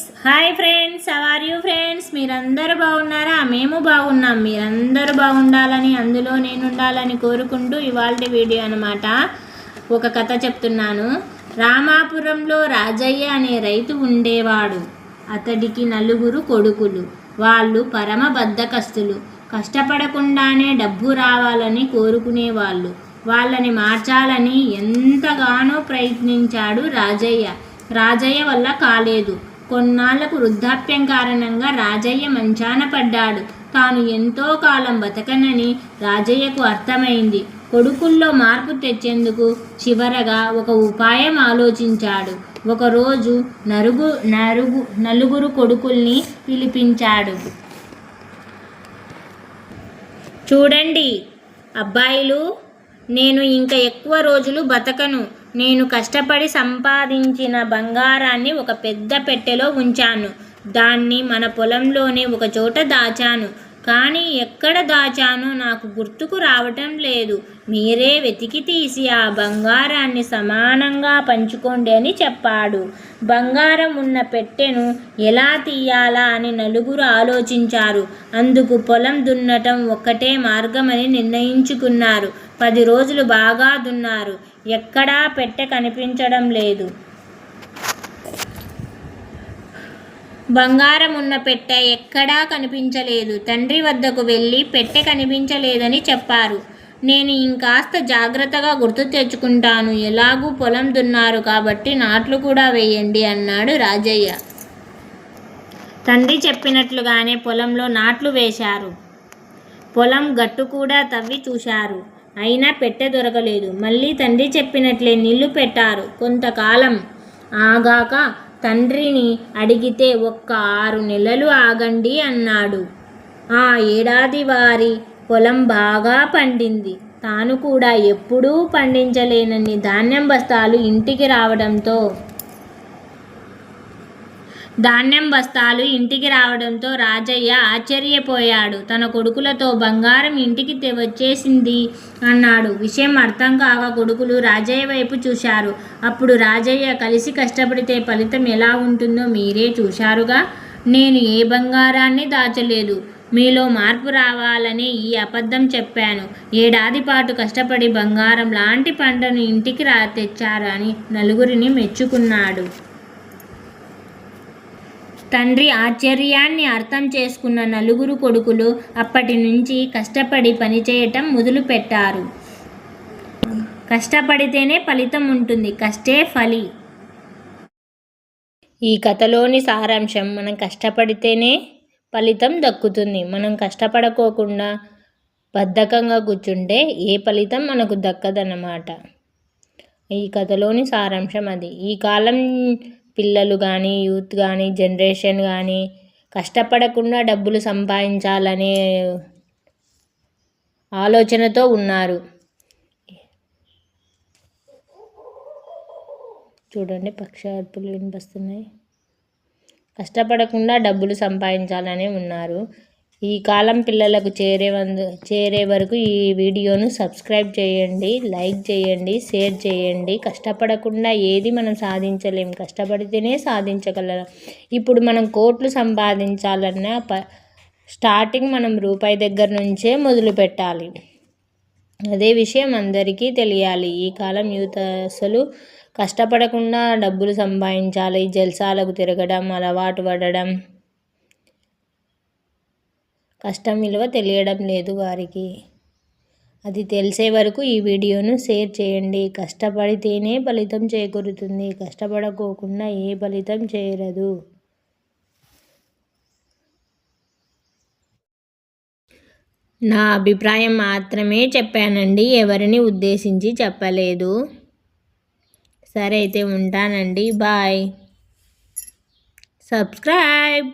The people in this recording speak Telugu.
Friends. Hi friends are you friends మీరందరూ బాగున్నారా? మేము బాగున్నాం. మీరందరూ బాగుండాలని అందులో నేను ఉండాలని కోరుకుంటూ ఇవాళ వీడియో అనమాట ఒక కథ చెప్తున్నాను. రామాపురంలో రాజయ్య అనే రైతు ఉండేవాడు. అతడికి నలుగురు కొడుకులు. వాళ్ళు పరమ బద్ధకస్తులు. కష్టపడకుండానే డబ్బు రావాలని కోరుకునేవాళ్ళు. వాళ్ళని మార్చాలని ఎంతగానో ప్రయత్నించాడు రాజయ్య. రాజయ్య వల్ల కాలేదు. కొన్నాళ్ళకు వృద్ధాప్యం కారణంగా రాజయ్య మంచాన పడ్డాడు. తాను ఎంతో కాలం బతకనని రాజయ్యకు అర్థమైంది. కొడుకుల్లో మార్పు తెచ్చేందుకు చివరగా ఒక ఉపాయం ఆలోచించాడు. ఒకరోజు నరుగు నరుగు నలుగురు కొడుకుల్ని పిలిపించాడు. చూడండి అబ్బాయిలు నేను ఇంకా ఎక్కువ రోజులు బతకను. నేను కష్టపడి సంపాదించిన బంగారాన్ని ఒక పెద్ద పెట్టెలో ఉంచాను. దాన్ని మన పొలంలోనే ఒక చోట దాచాను. కానీ ఎక్కడ దాచానో నాకు గుర్తుకు రావటం లేదు. మీరే వెతికి తీసి ఆ బంగారాన్ని సమానంగా పంచుకోండి అని చెప్పాడు. బంగారం ఉన్న పెట్టెను ఎలా తీయాలా అని నలుగురు ఆలోచించారు. అందుకు పొలం దున్నటం ఒక్కటే మార్గమని నిర్ణయించుకున్నారు. పది రోజులు బాగా దున్నారు. ఎక్కడా పెట్టె కనిపించడం లేదు. బంగారం ఉన్న పెట్టె ఎక్కడా కనిపించలేదు. తండ్రి వద్దకు వెళ్ళి పెట్టె కనిపించలేదని చెప్పారు. నేను ఇంకాస్త జాగ్రత్తగా గుర్తు తెచ్చుకుంటాను. ఎలాగూ పొలం దున్నారు కాబట్టి నాట్లు కూడా వేయండి అన్నాడు రాజయ్య. తండ్రి చెప్పినట్లుగానే పొలంలో నాట్లు వేశారు. పొలం గట్టు కూడా తవ్వి చూశారు. అయినా పెట్టె దొరకలేదు. మళ్ళీ తండ్రి చెప్పినట్లే నీళ్ళు పెట్టారు. కొంతకాలం ఆగాక తండ్రిని అడిగితే ఒక్క ఆరు నెలలు ఆగండి అన్నాడు. ఆ ఏడాది వారి పొలం బాగా పండింది. తాను కూడా ఎప్పుడూ పండించలేనన్ని ధాన్యం బస్తాలు ఇంటికి రావడంతో ధాన్యం బస్తాలు ఇంటికి రావడంతో రాజయ్య ఆశ్చర్యపోయాడు. తన కొడుకులతో బంగారం ఇంటికి వచ్చేసింది అన్నాడు. విషయం అర్థం కాక కొడుకులు రాజయ్య వైపు చూశారు. అప్పుడు రాజయ్య కలిసి కష్టపడితే ఫలితం ఎలా ఉంటుందో మీరే చూశారుగా? నేను ఏ బంగారాన్ని దాచలేదు. మీలో మార్పు రావాలని ఈ అబద్ధం చెప్పాను. ఏడాది పాటు కష్టపడి బంగారం లాంటి పంటను ఇంటికి రా తెచ్చారు అని నలుగురిని మెచ్చుకున్నాడు. తండ్రి ఆశ్చర్యాన్ని అర్థం చేసుకున్న నలుగురు కొడుకులు అప్పటి నుంచి కష్టపడి పనిచేయటం మొదలుపెట్టారు. కష్టపడితేనే ఫలితం ఉంటుంది. కష్టే ఫలి. ఈ కథలోని సారాంశం మనం కష్టపడితేనే ఫలితం దక్కుతుంది. మనం కష్టపడకోకుండా బద్ధకంగా కూర్చుంటే ఏ ఫలితం మనకు దక్కదన్నమాట. ఈ కథలోని సారాంశం అది. ఈ కాలం పిల్లలు కానీ యూత్ కానీ జనరేషన్ కానీ కష్టపడకుండా డబ్బులు సంపాదించాలనే ఆలోచనతో ఉన్నారు. చూడండి పక్షి అరుపులు వినిపిస్తున్నాయి. కష్టపడకుండా డబ్బులు సంపాదించాలని ఉన్నారు. ఈ కాలం పిల్లలకు చేరే వందు చేరే వరకు ఈ వీడియోను సబ్స్క్రైబ్ చేయండి లైక్ చేయండి షేర్ చేయండి. కష్టపడకుండా ఏది మనం సాధించలేం. కష్టపడితేనే సాధించగలం. ఇప్పుడు మనం కోట్లు సంపాదించాలన్నా ప స్టార్టింగ్ మనం రూపాయి దగ్గర నుంచే మొదలు పెట్టాలి. అదే విషయం అందరికీ తెలియాలి. ఈ కాలం యూత్ అసలు కష్టపడకుండా డబ్బులు సంపాదించాలి. జల్సాలకు తిరగడం అలవాటు పడడం కష్టం విలువ తెలియడం లేదు వారికి. అది తెలిసే వరకు ఈ వీడియోను షేర్ చేయండి. కష్టపడితేనే ఫలితం చేకూరుతుంది. కష్టపడకోకుండా ఏ ఫలితం చేరదు నా అభిప్రాయం మాత్రమే చెప్పానండి. ఎవరిని ఉద్దేశించి చెప్పలేదు. సరే అయితే ఉంటానండి. బాయ్. సబ్స్క్రైబ్.